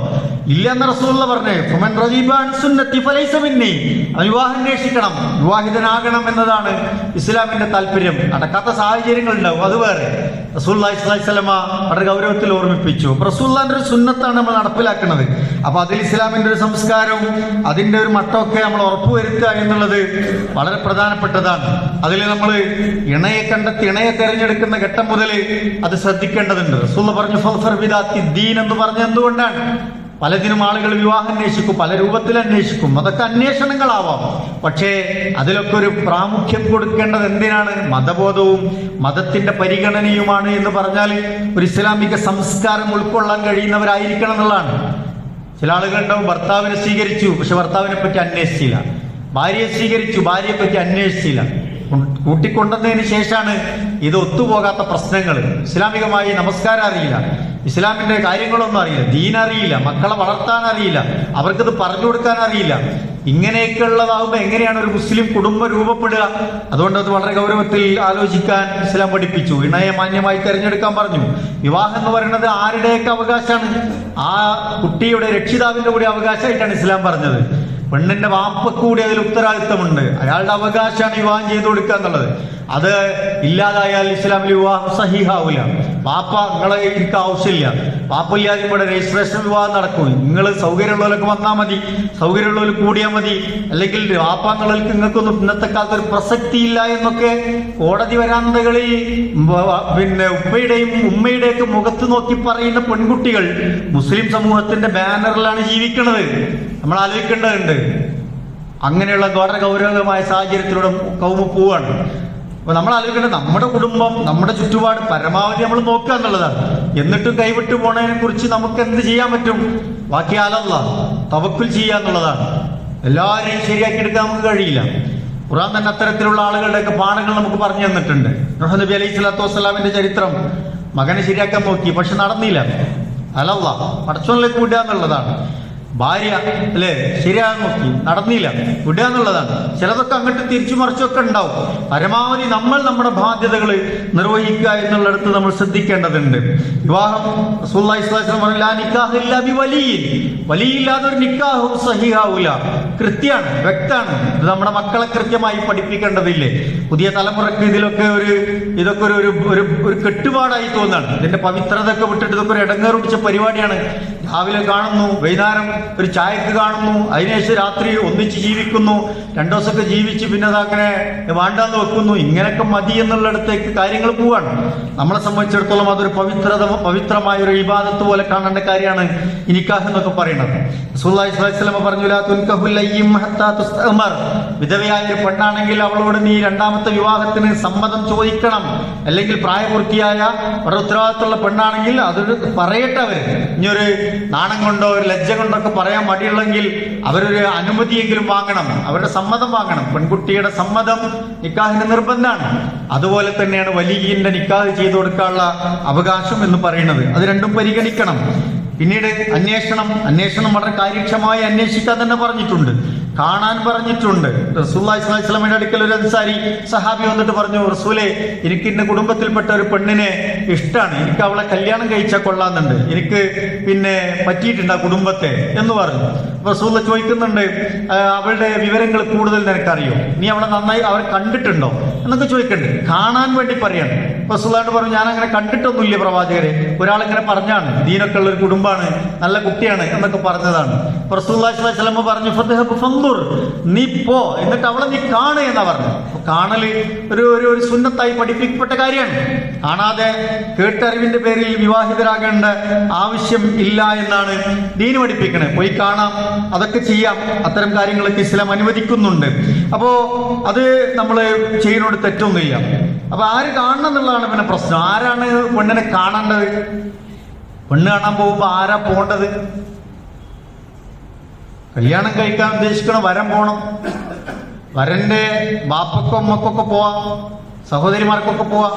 [SPEAKER 1] ഇല്ല എന്ന് റസൂള്ള പറഞ്ഞേ ഫമൻ റജീബ് അൻസുന്നത്തി ഫലൈസ മിന്നി. അവൻ വിവാഹം അന്വേഷിക്കണം. വിവാഹിതനാകണം എന്നതാണ് ഇസ്ലാമിന്റെ താല്പര്യം. നടക്കാത്ത സാഹചര്യങ്ങൾ ഉണ്ടാവും അത് വേറെ. റസൂല്ലാഹി സ്വലമ വളരെ ഗൗരവത്തിൽ ഓർമ്മിപ്പിച്ചു. റസൂല്ലാന്റെ ഒരു സുന്നത്താണ് നമ്മൾ നടപ്പിലാക്കുന്നത്. അപ്പൊ അതിൽ ഇസ്ലാമിന്റെ ഒരു സംസ്കാരവും അതിന്റെ ഒരു മട്ടമൊക്കെ നമ്മൾ ഉറപ്പുവരുത്തുക എന്നുള്ളത് വളരെ പ്രധാനപ്പെട്ടതാണ്. അതിൽ നമ്മൾ ഇണയെ കണ്ടെത്തി ഇണയെ തെരഞ്ഞെടുക്കുന്ന ഘട്ടം മുതൽ അത് ശ്രദ്ധിക്കേണ്ടതുണ്ട്. റസൂള്ള പറഞ്ഞു ഫൽഫർ ബിദാത്തി ദീൻ എന്ന് പറഞ്ഞ എന്തുകൊണ്ടാണ്? പലതിനും ആളുകൾ വിവാഹം അന്വേഷിക്കും പല രൂപത്തിൽ അന്വേഷിക്കും. അതൊക്കെ അന്വേഷണങ്ങളാവാം. പക്ഷേ അതിലൊക്കെ ഒരു പ്രാമുഖ്യം കൊടുക്കേണ്ടത് എന്തിനാണ്? മതബോധവും മതത്തിന്റെ പരിഗണനയുമാണ് എന്ന് പറഞ്ഞാൽ ഒരു ഇസ്ലാമിക സംസ്കാരം ഉൾക്കൊള്ളാൻ കഴിയുന്നവരായിരിക്കണം എന്നുള്ളതാണ്. ചില ആളുകളുണ്ടാവും ഭർത്താവിനെ സ്വീകരിച്ചു പക്ഷെ ഭർത്താവിനെ പറ്റി അന്വേഷിച്ചില്ല. ഭാര്യയെ സ്വീകരിച്ചു ഭാര്യയെ പറ്റി അന്വേഷിച്ചില്ല. കൂട്ടിക്കൊണ്ടതിന് ശേഷമാണ് ഇത് ഒത്തുപോകാത്ത പ്രശ്നങ്ങൾ. ഇസ്ലാമികമായി നമസ്കാരം അറിയില്ല. ഇസ്ലാമിന്റെ കാര്യങ്ങളൊന്നും അറിയില്ല. ദീൻ അറിയില്ല. മക്കളെ വളർത്താൻ അറിയില്ല. അവർക്കത് പറഞ്ഞു കൊടുക്കാൻ അറിയില്ല. ഇങ്ങനെയൊക്കെ ഉള്ളതാകുമ്പോൾ എങ്ങനെയാണ് ഒരു മുസ്ലിം കുടുംബം രൂപപ്പെടുക? അതുകൊണ്ട് അത് വളരെ ഗൗരവത്തിൽ ആലോചിക്കാൻ ഇസ്ലാം പഠിപ്പിച്ചു. ഇണയെ മാന്യമായി തിരഞ്ഞെടുക്കാൻ പറഞ്ഞു. വിവാഹം എന്ന് പറയുന്നത് ആരുടെയൊക്കെ അവകാശമാണ്? ആ കുട്ടിയുടെ രക്ഷിതാവിന്റെ കൂടി അവകാശമായിട്ടാണ് ഇസ്ലാം പറഞ്ഞത്. പെണ്ണിന്റെ വാപ്പക്കൂടി അതിൽ ഉത്തരവാദിത്തമുണ്ട്. അയാളുടെ അവകാശമാണ് വിവാഹം ചെയ്തു കൊടുക്കുക എന്നുള്ളത്. അത് ഇല്ലാതായാൽ ഇസ്ലാമിൽ വിവാഹം സഹിഹാവില്ല വാപ്പ നിങ്ങളെ എനിക്ക് ആവശ്യമില്ല. പാപ്പില്ലാതെ ഇവിടെ രജിസ്ട്രേഷൻ വിവാഹം നടക്കും. നിങ്ങൾ സൗകര്യമുള്ളവരൊക്കെ വന്നാൽ മതി. സൗകര്യമുള്ളവർ കൂടിയാൽ മതി. അല്ലെങ്കിൽ എന്നുള്ളവർക്ക് നിങ്ങൾക്കൊന്നും ഇന്നത്തെ കാലത്ത് ഒരു പ്രസക്തി ഇല്ല എന്നൊക്കെ കോടതി വരാന്തകളിൽ പിന്നെ ഉപ്പയുടെയും ഉമ്മയുടെയൊക്കെ മുഖത്ത് നോക്കി പറയുന്ന പെൺകുട്ടികൾ മുസ്ലിം സമൂഹത്തിന്റെ ബാനറിലാണ് ജീവിക്കുന്നത്. നമ്മൾ ആലോചിക്കേണ്ടതുണ്ട്. അങ്ങനെയുള്ള വളരെ ഗൗരവമായ സാഹചര്യത്തിലൂടെ കൗമ പോവാണ് അപ്പൊ നമ്മൾ ആലോചിക്കേണ്ടത് നമ്മുടെ കുടുംബം നമ്മുടെ ചുറ്റുപാട് പരമാവധി നമ്മൾ നോക്കുക എന്നുള്ളതാണ്. എന്നിട്ടും കൈവിട്ടു പോണതിനെ കുറിച്ച് നമുക്ക് എന്ത് ചെയ്യാൻ പറ്റും? ബാക്കി ആലല്ല തവക്കുൽ ചെയ്യുക എന്നുള്ളതാണ്. എല്ലാവരെയും ശരിയാക്കി എടുക്കാൻ നമുക്ക് കഴിയില്ല. ഖുറാൻ തന്നെ അത്തരത്തിലുള്ള ആളുകളുടെയൊക്കെ പാഠങ്ങൾ നമുക്ക് പറഞ്ഞു തന്നിട്ടുണ്ട്. നൂഹ് നബി അലൈഹി സ്വലാത്തു വസ്സലാമിന്റെ ചരിത്രം മകനെ ശരിയാക്കാൻ നോക്കി പക്ഷെ നടന്നില്ല. അലല്ല പടച്ചോനിലേക്ക് വിടുക എന്നുള്ളതാണ്. ഭാര്യ അല്ലേ? ശരിയാകാൻ നോക്കി നടന്നില്ല. വിടുക എന്നുള്ളതാണ് ചിലതൊക്കെ അങ്ങോട്ട് തിരിച്ചു മറിച്ചൊക്കെ ഉണ്ടാവും. പരമാവധി നമ്മൾ നമ്മുടെ ബാധ്യതകൾ നിർവഹിക്കുക എന്നുള്ളിടത്ത് നമ്മൾ ശ്രദ്ധിക്കേണ്ടതുണ്ട്. വിവാഹം. വലിയില്ലാതെ ഒരു നിക്കാഹും സഹിഹാവൂല. കൃത്യാണ് വ്യക്തമാണ്. ഇത് നമ്മുടെ മക്കളെ കൃത്യമായി പഠിപ്പിക്കേണ്ടതില്ലേ? പുതിയ തലമുറയ്ക്ക് ഇതിലൊക്കെ ഒരു ഇതൊക്കെ ഒരു ഒരു ഒരു കെട്ടുപാടായി തോന്നാണ്. ഇതിന്റെ പവിത്രതയൊക്കെ വിട്ടിട്ട് ഇതൊക്കെ ഒരു ഇടങ്ങേറ് പിടിച്ച പരിപാടിയാണ്. രാവിലെ കാണുന്നു വൈകുന്നേരം ഒരു ചായക്ക് കാണുന്നു. അതിനുശേഷം രാത്രി ഒന്നിച്ച് ജീവിക്കുന്നു. രണ്ടു ദിവസമൊക്കെ ജീവിച്ച് പിന്നെ അതങ്ങനെ വേണ്ടാന്ന് വെക്കുന്നു. ഇങ്ങനെയൊക്കെ മതി എന്നുള്ളിടത്തേക്ക് കാര്യങ്ങൾ പോവാണ്. നമ്മളെ സംബന്ധിച്ചിടത്തോളം അതൊരു പവിത്രത പവിത്രമായ ഒരു ഇബാദത്ത് പോലെ കാണേണ്ട കാര്യമാണ് ഇനിക്കാഹ് എന്നൊക്കെ പറയുന്നത്. വസല്ലം പറഞ്ഞു. വിധവയായ ഒരു പെണ്ണാണെങ്കിൽ അവളോട് നീ രണ്ടാമത്തെ വിവാഹത്തിന് സമ്മതം ചോദിക്കണം. അല്ലെങ്കിൽ പ്രായപൂർത്തിയായ ഒരു ഉത്തരവാദിത്തമുള്ള പെണ്ണാണെങ്കിൽ അത് പറയട്ടെ അവർ ഇനിയൊരു നാണം കൊണ്ടോ ഒരു ലജ്ജ കൊണ്ടോ പറയാൻ മടിയുള്ളെങ്കിൽ അവരൊരു അനുമതിയെങ്കിലും വാങ്ങണം അവരുടെ സമ്മതം വാങ്ങണം. പെൺകുട്ടിയുടെ സമ്മതം നിക്കാഹിന്റെ നിർബന്ധമാണ്. അതുപോലെ തന്നെയാണ് വലിയന്റെ നിക്കാഹ് ചെയ്തു കൊടുക്കാനുള്ള അവകാശം എന്ന് പറയുന്നത്. അത് രണ്ടും പരിഗണിക്കണം. പിന്നീട് അന്വേഷണം അന്വേഷണം വളരെ കാര്യക്ഷമമായി അന്വേഷിക്കാൻ തന്നെ പറഞ്ഞിട്ടുണ്ട്. കാണാൻ പറഞ്ഞിട്ടുണ്ട്. വസല്ലമയുടെ അടുക്കൽ ഒരു അൻസാരി സഹാബി വന്നിട്ട് പറഞ്ഞു റസൂലെ എനിക്ക് ഇന്ന കുടുംബത്തിൽപ്പെട്ട ഒരു പെണ്ണിനെ ഇഷ്ടമാണ് എനിക്ക് അവളെ കല്യാണം കഴിച്ചാൽ കൊള്ളാന്നുണ്ട് എനിക്ക് പിന്നെ പറ്റിയിട്ടുണ്ട് ആ കുടുംബത്തെ എന്ന് പറഞ്ഞു. റസൂല ചോദിക്കുന്നുണ്ട് അവളുടെ വിവരങ്ങൾ കൂടുതൽ നിനക്കറിയോ? നീ അവളെ നന്നായി അവർ കണ്ടിട്ടുണ്ടോ? എന്നൊക്കെ ചോദിക്കണ്ട് കാണാൻ വേണ്ടി പറയാണ്. റസൂലാണ്ട് പറഞ്ഞു ഞാൻ അങ്ങനെ കണ്ടിട്ടൊന്നുമില്ല പ്രവാചകരെ. ഒരാളിങ്ങനെ പറഞ്ഞാണ് ദീനൊക്കെ ഉള്ള ഒരു കുടുംബമാണ് നല്ല കുട്ടിയാണ് എന്നൊക്കെ പറഞ്ഞതാണ്. വസല്ലം പറഞ്ഞു "ഫദ്ഹബ് ഫൻദുർ." നീ പോ. എന്നിട്ട് അവളെ നീ കാണുക എന്നാ പറഞ്ഞു. കാണൽ ഒരു ഒരു ഒരു സുന്നത്തായി പഠിപ്പിക്കപ്പെട്ട കാര്യമാണ്. കാണാതെ കേട്ടറിവിന്റെ പേരിൽ വിവാഹിതരാകേണ്ട ആവശ്യം ഇല്ല എന്നാണ് ദീന് പഠിപ്പിക്കണേ. പോയി കാണാം അതൊക്കെ ചെയ്യാം. അത്തരം കാര്യങ്ങളൊക്കെ ഇസ്ലാം അനുവദിക്കുന്നുണ്ട്. അപ്പോ അത് നമ്മൾ ചെയ്യുന്നോട് തെറ്റൊന്നുമില്ല. അപ്പൊ ആര് കാണണം എന്നുള്ളതാണ് പിന്നെ പ്രശ്നം. ആരാണ് പെണ്ണിനെ കാണേണ്ടത്? പെണ്ണ് കാണാൻ പോകുമ്പോ ആരാ പോണ്ടത്? കല്യാണം കഴിക്കാൻ ഉദ്ദേശിക്കണ വരം പോണം. വരന്റെ ബാപ്പക്കോ അമ്മക്കൊക്കെ പോവാം. സഹോദരിമാർക്കൊക്കെ പോവാം.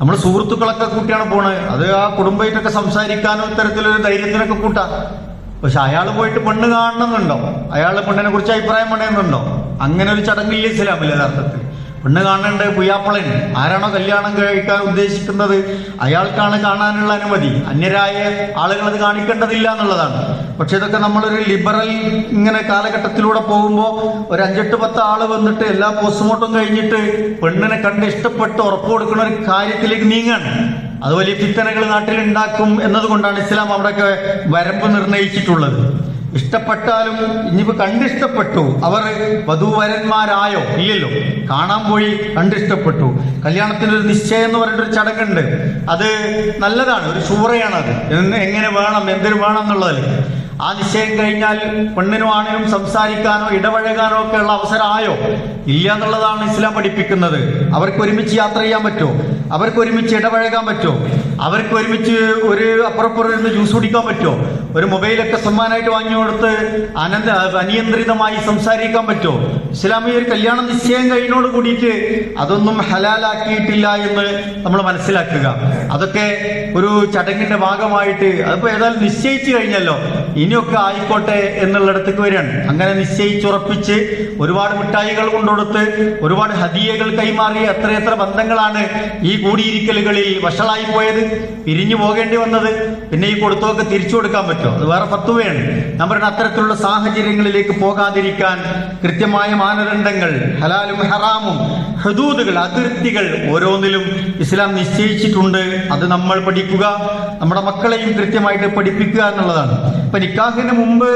[SPEAKER 1] നമ്മൾ സുഹൃത്തുക്കളൊക്കെ കൂട്ടിയാണ് പോണത്. അത് ആ കുടുംബമായിട്ടൊക്കെ സംസാരിക്കാനും ഇത്തരത്തിലൊരു ധൈര്യത്തിനൊക്കെ കൂട്ടാം. പക്ഷെ അയാൾ പോയിട്ട് പെണ്ണ് കാണണമെന്നുണ്ടോ? അയാൾ പെണ്ണിനെ കുറിച്ച് അഭിപ്രായം പണയുന്നുണ്ടോ അങ്ങനെ ഒരു ചടങ്ങില്ല ഇസ്ലാമില്ല യഥാർത്ഥത്തിൽ. പെണ്ണ് കാണേണ്ട പുയ്യാപ്പളൻ. ആരാണോ കല്യാണം കഴിക്കാൻ ഉദ്ദേശിക്കുന്നത്? അയാൾക്കാണ് കാണാനുള്ള അനുമതി. അന്യരായ ആളുകൾ അത് കാണിക്കേണ്ടതില്ല എന്നുള്ളതാണ്. പക്ഷെ ഇതൊക്കെ നമ്മളൊരു ലിബറൽ ഇങ്ങനെ കാലഘട്ടത്തിലൂടെ പോകുമ്പോൾ ഒരു അഞ്ചെട്ട് പത്ത് ആൾ വന്നിട്ട് എല്ലാ പോസ്റ്റ്മോർട്ടം കഴിഞ്ഞിട്ട് പെണ്ണിനെ കണ്ട് ഇഷ്ടപ്പെട്ട് ഉറപ്പ് കൊടുക്കുന്ന ഒരു കാര്യത്തിലേക്ക് നീങ്ങാണ്. അത് വലിയ ഫിത്തനകൾ നാട്ടിൽ ഉണ്ടാക്കും എന്നതുകൊണ്ടാണ് ഇസ്ലാം അവിടെയൊക്കെ വരമ്പ് നിർണയിച്ചിട്ടുള്ളത്. ഇഷ്ടപ്പെട്ടാലും ഇനിയിപ്പോ കണ്ടിഷ്ടപ്പെട്ടു. അവർ വധുവരന്മാരായോ? ഇല്ലല്ലോ. കാണാൻ പോയി കണ്ടിഷ്ടപ്പെട്ടു. കല്യാണത്തിന് ഒരു നിശ്ചയം എന്ന് പറഞ്ഞിട്ടൊരു ചടങ്ങുണ്ട്. അത് നല്ലതാണ്. ഒരു സൂറയാണ് അത് എങ്ങനെ വേണം എന്തിനു വേണം എന്നുള്ളതിൽ ആ നിശ്ചയം കഴിഞ്ഞാൽ പെണ്ണിനും ആണിനും സംസാരിക്കാനോ ഇടപഴകാനോ ഒക്കെ ഉള്ള അവസരമായോ? ഇല്ല എന്നുള്ളതാണ് ഇസ്ലാം പഠിപ്പിക്കുന്നത്. അവർക്ക് ഒരുമിച്ച് യാത്ര ചെയ്യാൻ പറ്റുമോ? അവർക്ക് ഒരുമിച്ച് ഇടപഴകാൻ പറ്റുമോ? അവർക്ക് ഒരുമിച്ച് ഒരു അപ്പുറപ്പുറം ഇരുന്ന് ജ്യൂസ് കുടിക്കാൻ പറ്റുമോ? ഒരു മൊബൈലൊക്കെ സമ്മാനമായിട്ട് വാങ്ങി കൊടുത്ത് അനന്ത അനിയന്ത്രിതമായി സംസാരിക്കാൻ പറ്റുമോ? ഇസ്ലാമിക ഒരു കല്യാണ നിശ്ചയം കഴിഞ്ഞോട് കൂടിയിട്ട് അതൊന്നും ഹലാലാക്കിയിട്ടില്ല എന്ന് നമ്മൾ മനസ്സിലാക്കുക. അതൊക്കെ ഒരു ചടങ്ങിന്റെ ഭാഗമായിട്ട് അതിപ്പോ ഏതായാലും നിശ്ചയിച്ചു കഴിഞ്ഞല്ലോ. ഇനിയൊക്കെ ആയിക്കോട്ടെ എന്നുള്ളിടത്തേക്ക് വരികയാണ്. അങ്ങനെ നിശ്ചയിച്ചുറപ്പിച്ച് ഒരുപാട് മിഠായികൾ കൊണ്ടുകൊടുത്ത് ഒരുപാട് ഹദിയകൾ കൈമാറി എത്രയെത്ര ബന്ധങ്ങളാണ് ഈ കൂടിയിരിക്കലുകളിൽ വഷളായി പോയത് പിരിഞ്ഞു പോകേണ്ടി വന്നത് പിന്നെ ഈ കൊടുത്തൊക്കെ തിരിച്ചു കൊടുക്കാൻ പറ്റുമോ അത് വേറെ ഫത്വയാണ് പറയുന്ന അത്തരത്തിലുള്ള സാഹചര്യങ്ങളിലേക്ക് പോകാതിരിക്കാൻ കൃത്യമായ മാനദണ്ഡങ്ങൾ ഹലാലും ഹറാമും ഹദൂദുകൾ അതിർത്തികൾ ഓരോന്നിലും ഇസ്ലാം നിശ്ചയിച്ചിട്ടുണ്ട്. അത് നമ്മൾ പഠിക്കുക നമ്മുടെ മക്കളെയും കൃത്യമായിട്ട് പഠിപ്പിക്കുക എന്നുള്ളതാണ്. ഇപ്പൊ നിക്കാഹിന് മുമ്പ്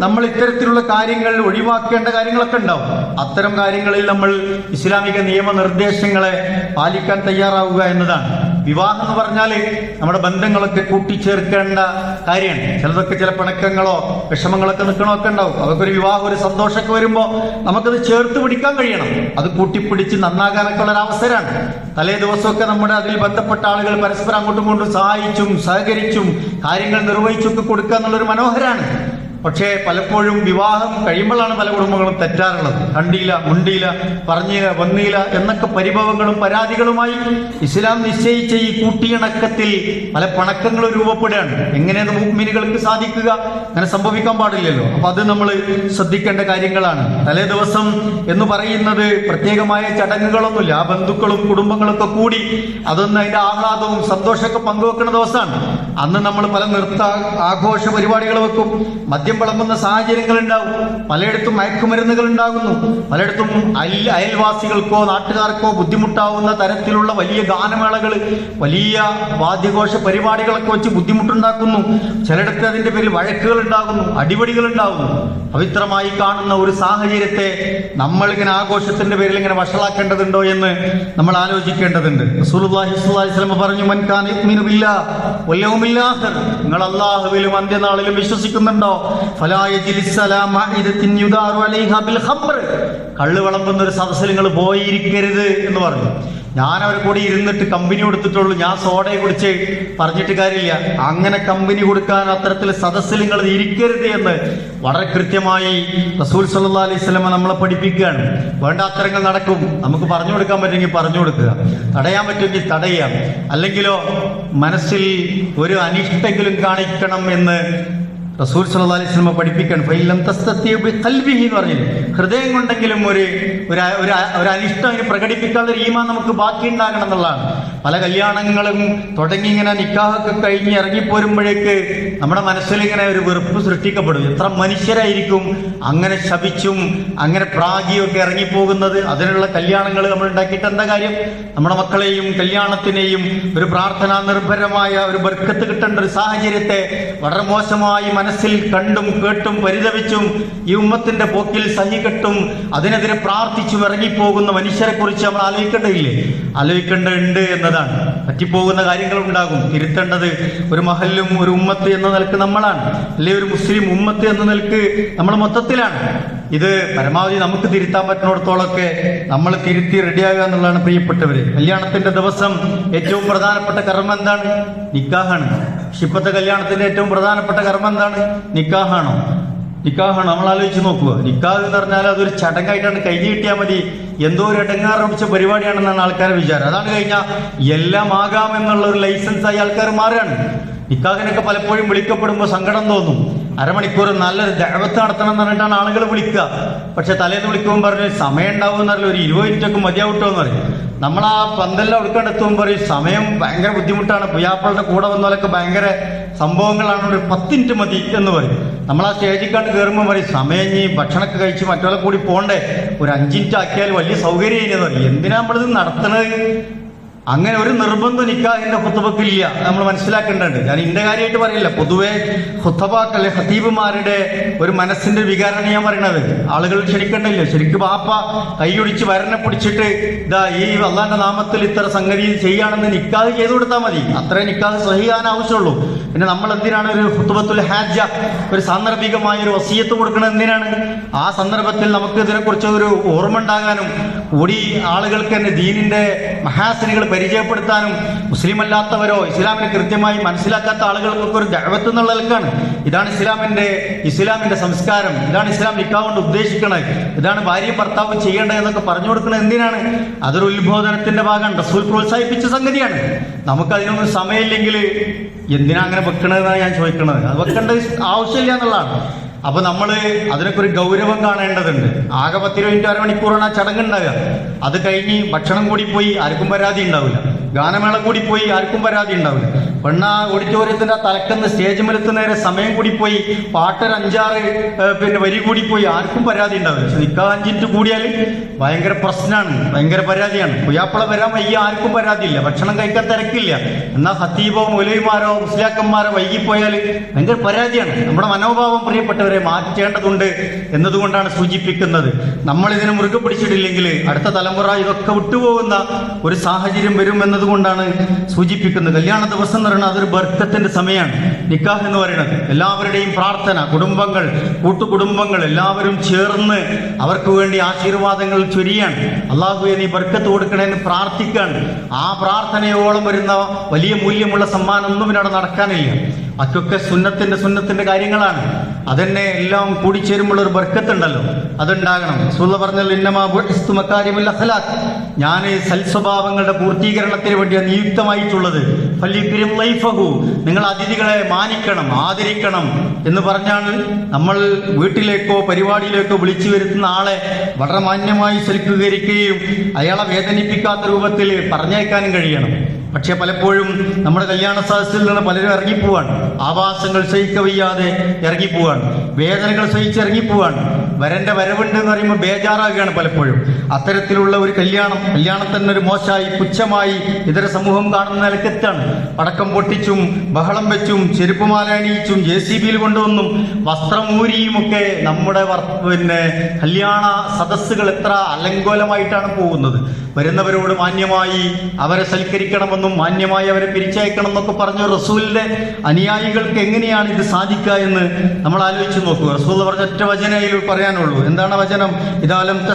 [SPEAKER 1] നമ്മൾ ഇത്തരത്തിലുള്ള കാര്യങ്ങൾ ഒഴിവാക്കേണ്ട കാര്യങ്ങളൊക്കെ ഉണ്ടാവും. അത്തരം കാര്യങ്ങളിൽ നമ്മൾ ഇസ്ലാമിക നിയമനിർദ്ദേശങ്ങളെ പാലിക്കാൻ തയ്യാറാവുക എന്നതാണ്. വിവാഹം എന്ന് പറഞ്ഞാൽ നമ്മുടെ ബന്ധങ്ങളൊക്കെ കൂട്ടിച്ചേർക്കേണ്ട കാര്യമാണ്. ചിലതൊക്കെ ചില പിണക്കങ്ങളോ വിഷമങ്ങളൊക്കെ നിൽക്കണമൊക്കെ ഉണ്ടാവും. അതൊക്കെ വിവാഹം ഒരു സന്തോഷമൊക്കെ വരുമ്പോൾ നമുക്കത് ചേർത്ത് പിടിക്കാൻ കഴിയണം. അത് കൂട്ടിപ്പിടിച്ച് നന്നാകാനൊക്കെ ഉള്ള ഒരു അവസരമാണ്. തലേ ദിവസമൊക്കെ നമ്മുടെ അതിൽ ബന്ധപ്പെട്ട ആളുകൾ പരസ്പരം അങ്ങോട്ടും ഇങ്ങോട്ടും സഹായിച്ചും സഹകരിച്ചും കാര്യങ്ങൾ നിർവഹിച്ചൊക്കെ കൊടുക്കുക എന്നുള്ളൊരു മനോഹരമാണ്. പക്ഷേ പലപ്പോഴും വിവാഹം കഴിയുമ്പോഴാണ് പല കുടുംബങ്ങളും തെറ്റാറുള്ളത്. കണ്ടില്ല മുണ്ടിയില്ല പറഞ്ഞില്ല വന്നില്ല എന്നൊക്കെ പരിഭവങ്ങളും പരാതികളുമായി ഇസ്ലാം നിശ്ചയിച്ച ഈ കൂട്ടിയിണക്കത്തിൽ പല പണക്കങ്ങളും രൂപപ്പെടുകയാണ്. എങ്ങനെയാണ് മുഗ്മിനുകൾക്ക് സാധിക്കുക? അങ്ങനെ സംഭവിക്കാൻ പാടില്ലല്ലോ. അപ്പൊ അത് നമ്മൾ ശ്രദ്ധിക്കേണ്ട കാര്യങ്ങളാണ്. തലേ ദിവസം എന്ന് പറയുന്നത് പ്രത്യേകമായ ചടങ്ങുകളൊന്നുമില്ല. ആ ബന്ധുക്കളും കുടുംബങ്ങളൊക്കെ കൂടി അതൊന്ന് അതിന്റെ ആഹ്ലാദവും സന്തോഷമൊക്കെ പങ്കുവെക്കുന്ന ദിവസമാണ്. അന്ന് നമ്മൾ പല നൃത്ത ആഘോഷ പരിപാടികൾ വെക്കും. മദ്യം വിളമ്പുന്ന സാഹചര്യങ്ങൾ ഉണ്ടാവും പലയിടത്തും മയക്കുമരുന്നുകൾ ഉണ്ടാകുന്നു പലയിടത്തും അയൽ അയൽവാസികൾക്കോ നാട്ടുകാർക്കോ ബുദ്ധിമുട്ടാവുന്ന തരത്തിലുള്ള വലിയ ഗാനമേളകൾ വലിയ വാദ്യഘോഷ പരിപാടികളൊക്കെ വെച്ച് ബുദ്ധിമുട്ടുണ്ടാക്കുന്നു. ചിലയിടത്ത് അതിന്റെ പേരിൽ വഴക്കുകൾ ഉണ്ടാകുന്നു അടിപടികൾ ഉണ്ടാകുന്നു പവിത്രമായി കാണുന്ന ഒരു സാഹചര്യത്തെ നമ്മൾ ഇങ്ങനെ ആഘോഷത്തിന്റെ പേരിൽ ഇങ്ങനെ വഷളാക്കേണ്ടതുണ്ടോ എന്ന് നമ്മൾ ആലോചിക്കേണ്ടതുണ്ട്. റസൂലുള്ളാഹി സ്വല്ലല്ലാഹി അലൈഹി വസല്ലം പറഞ്ഞു മൻ കാന നിങ്ങൾ അല്ലാഹുവിലും അന്ത്യനാളിലും വിശ്വസിക്കുന്നുണ്ടോ? കള്ള് വിളമ്പുന്ന ഒരു സദസ്സിൽ നിങ്ങൾ പോയിരിക്കരുത് എന്ന് പറഞ്ഞു. ഞാൻ അവരെ കൂടി ഇരുന്നിട്ട് കമ്പനി കൊടുത്തിട്ടുള്ളൂ. ഞാൻ സോഡയെ കുടിച്ച് പറഞ്ഞിട്ട് കാര്യമില്ല. അങ്ങനെ കമ്പനി കൊടുക്കാൻ അത്തരത്തിൽ സദസ്സിൽ നിങ്ങൾ ഇരിക്കരുത് എന്ന് വളരെ കൃത്യമായി റസൂൽ സല്ലാ അലൈഹി സ്വലമ നമ്മളെ പഠിപ്പിക്കുകയാണ്. വേണ്ട അത്തരങ്ങൾ നടക്കും. നമുക്ക് പറഞ്ഞു കൊടുക്കാൻ പറ്റുമെങ്കിൽ പറഞ്ഞു കൊടുക്കുക. തടയാൻ പറ്റുമെങ്കിൽ തടയാം അല്ലെങ്കിലോ മനസ്സിൽ ഒരു അനിഷ്ടെങ്കിലും കാണിക്കണം എന്ന് റസൂൽ സല്ലല്ലാഹു അലൈഹി വസല്ലം പഠിപ്പിക്കണം. ഫൈലം ബിഖൽബിഹി എന്ന് പറഞ്ഞു ഹൃദയം കൊണ്ടെങ്കിലും ഒരു ഒരു ഒരു ഒരു അനിഷ്ടം അതിന് പ്രകടിപ്പിക്കാതെ ഒരു ഈമാൻ നമുക്ക് ബാക്കി ഉണ്ടാകണം എന്നുള്ളതാണ്. പല കല്യാണങ്ങളും തുടങ്ങി ഇങ്ങനെ നിക്കാഹൊക്കെ കഴിഞ്ഞ് ഇറങ്ങിപ്പോരുമ്പോഴേക്ക് നമ്മുടെ മനസ്സിൽ ഇങ്ങനെ ഒരു വെറുപ്പ് സൃഷ്ടിക്കപ്പെടും. എത്ര മനുഷ്യരായിരിക്കും അങ്ങനെ ശപിച്ചും അങ്ങനെ പ്രാഗിയൊക്കെ ഇറങ്ങിപ്പോകുന്നത്? അതിനുള്ള കല്യാണങ്ങൾ നമ്മൾ ഉണ്ടാക്കിയിട്ട് എന്താ കാര്യം? നമ്മുടെ മക്കളെയും കല്യാണത്തിനെയും ഒരു പ്രാർത്ഥനാ നിർഭരമായ ഒരു ബർക്കത്ത് കിട്ടേണ്ട ഒരു സാഹചര്യത്തെ വളരെ മോശമായി മനസ്സിൽ കണ്ടും കേട്ടും പരിതപിച്ചും ഈ ഉമ്മത്തിന്റെ പോക്കിൽ സഹികെട്ടും അതിനെതിരെ പ്രാർത്ഥിച്ചും ഇറങ്ങിപ്പോകുന്ന മനുഷ്യരെ കുറിച്ച് നമ്മൾ ആലോചിക്കേണ്ടതില്ലേ? ആലോചിക്കേണ്ടതുണ്ട് എന്നതാണ് പറ്റിപ്പോകുന്ന കാര്യങ്ങൾ ഉണ്ടാകും. തിരുത്തേണ്ടത് ഒരു മഹല്ലും ഒരു ഉമ്മത്ത് എന്ന നിലയ്ക്ക് നമ്മളാണ്. അല്ലെ ഒരു മുസ്ലിം ഉമ്മത്ത് എന്ന നിലയ്ക്ക് നമ്മൾ മൊത്തത്തിലാണ്. ഇത് പരമാവധി നമുക്ക് തിരുത്താൻ പറ്റുന്നിടത്തോളമൊക്കെ നമ്മൾ തിരുത്തി റെഡിയാകുക എന്നുള്ളതാണ് പ്രിയപ്പെട്ടവര്. കല്യാണത്തിന്റെ ദിവസം ഏറ്റവും പ്രധാനപ്പെട്ട കർമ്മം എന്താണ്? നിക്കാഹാണ്. ഇപ്പത്തെ കല്യാണത്തിന്റെ ഏറ്റവും പ്രധാനപ്പെട്ട കർമ്മം എന്താണ്? നിക്കാഹാണോ? നിക്കാഹാണ് നമ്മൾ ആലോചിച്ച് നോക്കുക നിക്കാഹ് എന്ന് പറഞ്ഞാൽ അതൊരു ചടങ്ങായിട്ടാണ് കഴിഞ്ഞ് കിട്ടിയാൽ മതി. എന്തോ ഒരു ഇടങ്ങാറടിച്ച പരിപാടിയാണെന്നാണ് ആൾക്കാരെ വിചാരം. അതാണ് കഴിഞ്ഞാൽ എല്ലാം ആകാം എന്നുള്ള ഒരു ലൈസൻസ് ആയി ആൾക്കാർ മാറുകയാണ്. നിക്കാഹിനൊക്കെ പലപ്പോഴും വിളിക്കപ്പെടുമ്പോൾ സങ്കടം തോന്നും. അരമണിക്കൂർ നല്ലൊരു ദേവത്ത് നടത്തണം എന്ന് പറഞ്ഞിട്ടാണ് ആളുകൾ വിളിക്കുക. പക്ഷെ തലേന്ന് വിളിക്കുമ്പോൾ പറഞ്ഞു സമയം ഉണ്ടാവും എന്നറിയില്ല ഒരു ഇരുപത് മിനിറ്റൊക്കെ മതിയാവട്ടോ എന്ന് പറയും നമ്മൾ ആ പന്തെല്ലാം എടുക്കേണ്ടെത്തുമ്പോൾ പറയും സമയം ഭയങ്കര ബുദ്ധിമുട്ടാണ്. പുയ്യാപ്പളുടെ കൂടെ വന്നാലൊക്കെ ഭയങ്കര സംഭവങ്ങളാണ്. ഒരു പത്ത് മിനിറ്റ് മതി എന്ന് പറയും. നമ്മൾ ആ സ്റ്റേജിൽ കണ്ട് കയറുമ്പോൾ പറയും സമയം ഇനി ഭക്ഷണമൊക്കെ കഴിച്ച് മറ്റൊരാളെ കൂടി പോകണ്ടേ ഒരു അഞ്ചിനിറ്റ് ആക്കിയാൽ വലിയ സൗകര്യം ഇനി എന്തിനാ നമ്മളിത് നടത്തണത്? അങ്ങനെ ഒരു നിർബന്ധം നിക്കാഹിന്റെ ഹുത്തബക്കില്ല നമ്മൾ മനസ്സിലാക്കേണ്ടതുണ്ട്. ഞാൻ ഇന്റെ കാര്യമായിട്ട് പറയില്ല. പൊതുവെ ഹുത്തബാക്കൾ ഹത്തീബുമാരുടെ ഒരു മനസ്സിന്റെ വികാരമാണ് ഞാൻ പറയണത്. ആളുകൾ ക്ഷണിക്കണ്ടില്ല ശരിക്കും ബാപ്പ കൈയൊടിച്ച് വരനെ പിടിച്ചിട്ട് ഇതാ ഈ അള്ളാന്റെ നാമത്തിൽ ഇത്ര സംഗതി ചെയ്യാണെന്ന് നിക്കാഹ് ചെയ്തു കൊടുത്താൽ മതി. അത്രേ നിക്കാഹ് സഹിയാൻ ആവശ്യമുള്ളൂ. പിന്നെ നമ്മൾ എന്തിനാണ് ഒരു ഹുത്തുബത്തുൽ ഹാജ ഒരു സാന്ദർഭികമായ ഒരു വസീയത്ത് കൊടുക്കുന്നത് എന്തിനാണ്? ആ സന്ദർഭത്തിൽ നമുക്ക് ഇതിനെക്കുറിച്ച് ഒരു ഓർമ്മ ഉണ്ടാകാനും കൂടി ആളുകൾക്ക് തന്നെ ദീനിന്റെ മഹാസനികൾ പരിചയപ്പെടുത്താനും മുസ്ലിം അല്ലാത്തവരോ ഇസ്ലാമിനെ കൃത്യമായി മനസ്സിലാക്കാത്ത ആളുകൾക്കൊക്കെ ഒരു ദഴവത്ത് എന്നുള്ള നിലക്കാണ്. ഇതാണ് ഇസ്ലാമിന്റെ ഇസ്ലാമിന്റെ സംസ്കാരം. ഇതാണ് ഇസ്ലാം നിക്കാ കൊണ്ട് ഉദ്ദേശിക്കുന്നത് ഇതാണ് ഭാര്യയും ഭർത്താവ് ചെയ്യേണ്ടത് എന്നൊക്കെ പറഞ്ഞു കൊടുക്കുന്നത് എന്തിനാണ്? അതൊരു ഉത്ബോധനത്തിന്റെ ഭാഗമാണ്. റസൂൽ പ്രോത്സാഹിപ്പിച്ച സംഗതിയാണ്. നമുക്ക് അതിനൊന്നും സമയമില്ലെങ്കിൽ എന്തിനാ അങ്ങനെ വെക്കണതെന്നാണ് ഞാൻ ചോദിക്കുന്നത് അത് വെക്കേണ്ട ആവശ്യമില്ല എന്നുള്ളതാണ്. അപ്പൊ നമ്മൾ അതിനൊക്കെ ഒരു ഗൗരവം കാണേണ്ടതുണ്ട്. ആകെ പത്തിരുപത് മിനിറ്റ് അരമണിക്കൂറാണ് ആ ചടങ്ങ് ഉണ്ടാകുക അത് കഴിഞ്ഞ് ഭക്ഷണം കൂടി പോയി ആർക്കും പരാതി ഉണ്ടാവില്ല. ഗാനമേള കൂടി പോയി ആർക്കും പരാതി ഉണ്ടാവില്ല. പെണ്ണ ഓഡിറ്റോറിയത്തിന്റെ തലക്കെന്ന് സ്റ്റേജ് മലത്ത് നേരെ സമയം കൂടി പോയി. പാട്ടൊരു അഞ്ചാറ് പിന്നെ വരി കൂടി പോയി. ആർക്കും പരാതി ഉണ്ടാവില്ല. പക്ഷെ നിക്കാ അഞ്ചിറ്റ് കൂടിയാൽ ഭയങ്കര പ്രശ്നമാണ് ഭയങ്കര പരാതിയാണ്. പുയ്യാപ്പള വരാൻ വയ്യ ആർക്കും പരാതിയില്ല. ഭക്ഷണം കഴിക്കാൻ തിരക്കില്ല. എന്നാൽ ഹത്തീബോ മൗലവിമാരോ മുസ്ലിയാക്കന്മാരോ വൈകിപ്പോയാൽ ഭയങ്കര പരാതിയാണ്. നമ്മുടെ മനോഭാവം പ്രിയപ്പെട്ടവരെ മാറ്റേണ്ടതുണ്ട് എന്നതുകൊണ്ടാണ് സൂചിപ്പിക്കുന്നത്. നമ്മൾ ഇതിനെ മുറുകെ പിടിച്ചിട്ടില്ലെങ്കിൽ അടുത്ത തലമുറ ഇതൊക്കെ വിട്ടുപോകുന്ന ഒരു സാഹചര്യം വരും എന്നതുകൊണ്ടാണ് സൂചിപ്പിക്കുന്നത്. കല്യാണ ദിവസം പറയുന്നത് അതൊരു ബർക്കത്തിന്റെ സമയമാണ്. നിക്കാഹ് എന്ന് പറയുന്നത് എല്ലാവരുടെയും പ്രാർത്ഥന കുടുംബങ്ങൾ കൂട്ടുകുടുംബങ്ങൾ എല്ലാവരും ചേർന്ന് അവർക്ക് വേണ്ടി ആശീർവാദങ്ങൾ ചൊരിയാണ്. അള്ളാഹുവെ നീ ബർക്കത്ത് കൊടുക്കണമെന്ന് പ്രാർത്ഥിക്കാണ്. ആ പ്രാർത്ഥനയോളം വരുന്ന വലിയ മൂല്യമുള്ള സമ്മാനം ഒന്നും ഇവിടെ നടക്കാനില്ല. അതൊക്കെ സുന്നത്തിന്റെ സുന്നത്തിന്റെ കാര്യങ്ങളാണ്. അതെന്നെ എല്ലാം കൂടി ചേരുമ്പോൾ ഒരു ബർക്കത്തുണ്ടല്ലോ. അതുണ്ടാകണം. സുല്ല പറഞ്ഞാൽ ഇന്നമാ ബുഇസ്തു മക്കാരിമുൽ അഖ്ലാഖ്. ഞാൻ സൽസ്വഭാവങ്ങളുടെ പൂർത്തീകരണത്തിന് വേണ്ടിയാണ് നിയുക്തമായിട്ടുള്ളത് നിങ്ങൾ അതിഥികളെ മാനിക്കണം ആദരിക്കണം എന്ന് പറഞ്ഞാണ് നമ്മൾ വീട്ടിലേക്കോ പരിപാടിയിലേക്കോ വിളിച്ചു വരുത്തുന്ന ആളെ വളരെ മാന്യമായി സൽക്കരിക്കുകയും അയാളെ വേദനിപ്പിക്കാത്ത രൂപത്തിൽ പറഞ്ഞേക്കാനും കഴിയണം. പക്ഷെ പലപ്പോഴും നമ്മുടെ കല്യാണ സദസ്സിൽ നിന്ന് പലരും ഇറങ്ങിപ്പോവാണ്. ആവാസങ്ങൾ സഹിക്കവയ്യാതെ ഇറങ്ങിപ്പോവാണ്. വേദനകൾ സഹിച്ച് ഇറങ്ങിപ്പോവാണ്. വരന്റെ വരവുണ്ട് എന്ന് പറയുമ്പോൾ ബേജാറാകുകയാണ് പലപ്പോഴും. അത്തരത്തിലുള്ള ഒരു കല്യാണം കല്യാണം തന്നെ ഒരു മോശമായി പുച്ഛമായി ഇതര സമൂഹം കാണുന്ന നിലക്കെത്താണ് പടക്കം പൊട്ടിച്ചും ബഹളം വെച്ചും ചെരുപ്പുമാല അണിയിച്ചും ജെ സി ബിയിൽ കൊണ്ടുവന്നും വസ്ത്രം ഊരിയും ഒക്കെ നമ്മുടെ പിന്നെ കല്യാണ സദസ്സുകൾ എത്ര അലങ്കോലമായിട്ടാണ് പോകുന്നത്. വരുന്നവരോട് മാന്യമായി അവരെ സൽക്കരിക്കണമെന്നും മാന്യമായി അവരെ പിരിച്ചയക്കണം എന്നൊക്കെ പറഞ്ഞ റസൂലിന്റെ അനുയായികൾക്ക് എങ്ങനെയാണ് ഇത് സാധിക്കുക എന്ന് നമ്മൾ ആലോചിച്ച് നോക്കുക റസൂൽ പറഞ്ഞ ഒറ്റ വചനയിൽ പറയാനുള്ളൂ. എന്താണ് വചനം? ഇതാലും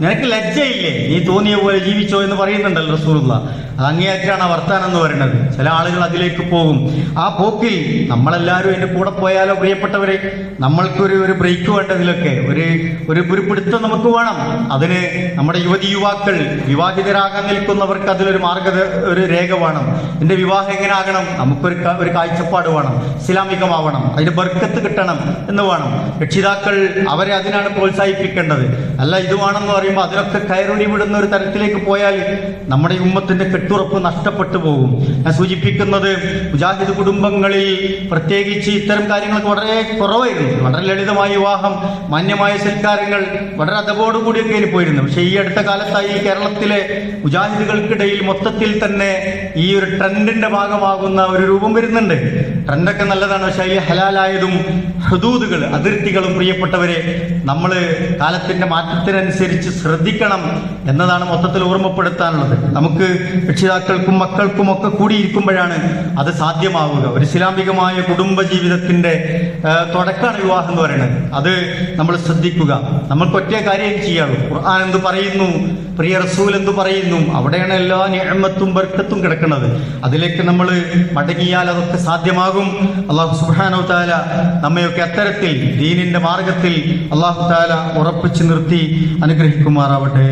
[SPEAKER 1] നിനക്ക് ലജ്ജയില്ലേ? നീ തോന്നിയ പോലെ ജീവിച്ചോ എന്ന് പറയുന്നുണ്ടല്ലോ റസൂറുള്ള അത് അങ്ങേയറ്റാണ് വർത്താനം എന്ന് പറയുന്നത്. ചില ആളുകൾ അതിലേക്ക് പോകും. ആ പോക്കിൽ നമ്മളെല്ലാവരും എന്റെ കൂടെ പോയാലോ പ്രിയപ്പെട്ടവരെ? നമ്മൾക്കൊരു ഒരു ബ്രേക്ക് വേണ്ടതിലൊക്കെ ഒരു ഒരു ഒരു നമുക്ക് വേണം. അതിന് നമ്മുടെ യുവതി യുവാക്കൾ വിവാഹിതരാകാൻ നിൽക്കുന്നവർക്ക് അതിലൊരു മാർഗ ഒരു രേഖ വേണം. എന്റെ വിവാഹം എങ്ങനെ ആകണം നമുക്കൊരു ഒരു കാഴ്ചപ്പാട് വേണം. ഇസ്ലാമികമാവണം. അതിന് ബർക്കത്ത് കിട്ടണം എന്ന് വേണം. രക്ഷിതാക്കൾ അവരെ അതിനാണ് പ്രോത്സാഹിപ്പിക്കേണ്ടത്. അല്ല ഇതുവാണെന്ന് പറയുമ്പോൾ അതിനൊക്കെ കയറുടി വിടുന്ന ഒരു തരത്തിലേക്ക് പോയാൽ നമ്മുടെ ഉമ്മത്തിന്റെ കെട്ടുറപ്പ് നഷ്ടപ്പെട്ടു പോകും. ഞാൻ സൂചിപ്പിക്കുന്നത് മുജാഹിദ് കുടുംബങ്ങളിൽ പ്രത്യേകിച്ച് ഇത്തരം കാര്യങ്ങൾക്ക് വളരെ കുറവായിരുന്നു. വളരെ ലളിതമായ വിവാഹം മാന്യമായ സൽക്കാരങ്ങൾ വളരെ അതപോടുകൂടിയൊക്കെ ഇനി പോയിരുന്നു. പക്ഷേ ഈ അടുത്ത കാലത്തായി കേരളത്തിലെ മുജാഹിദുകൾക്കിടയിൽ മൊത്തത്തിൽ തന്നെ ഈ ഒരു ട്രെൻഡിന്റെ ഭാഗമാകുന്ന ഒരു രൂപം വരുന്നുണ്ട്. ട്രെൻഡൊക്കെ നല്ലതാണ് പക്ഷേ അതിൽ ഹലാലായതും ഹൃദൂതുകൾ അതിർത്തികളും പ്രിയപ്പെട്ടവരെ നമ്മൾ കാലത്തിന്റെ മാറ്റത്തിനനുസരിച്ച് ശ്രദ്ധിക്കണം എന്നതാണ് മൊത്തത്തിൽ ഓർമ്മപ്പെടുത്താനുള്ളത്. നമുക്ക് രക്ഷിതാക്കൾക്കും മക്കൾക്കും ഒക്കെ കൂടിയിരിക്കുമ്പോഴാണ് അത് സാധ്യമാവുക. ഒരു ഇസ്ലാമികമായ കുടുംബ ജീവിതത്തിന്റെ തുടക്കമാണ് വിവാഹം എന്ന് പറയുന്നത്. അത് നമ്മൾ ശ്രദ്ധിക്കുക. നമ്മൾക്ക് ഒറ്റ കാര്യം ചെയ്യാറുള്ളൂ ഖുർആൻ എന്ത് പറയുന്നു? പ്രിയ റസൂൽ എന്ത് പറയുന്നു? അവിടെയാണ് എല്ലാ നിഅമത്തും ബർക്കത്തും കിടക്കുന്നത്. അതിലേക്ക് നമ്മൾ മടങ്ങിയാൽ അതൊക്കെ സാധ്യമാകും. അള്ളാഹു സുബാനോ താല നമ്മയൊക്കെ അത്തരത്തിൽ ദീനിന്റെ മാർഗത്തിൽ അള്ളാഹു താല ഉറപ്പിച്ചു നിർത്തി അനുഗ്രഹിക്കുമാറാവട്ടെ.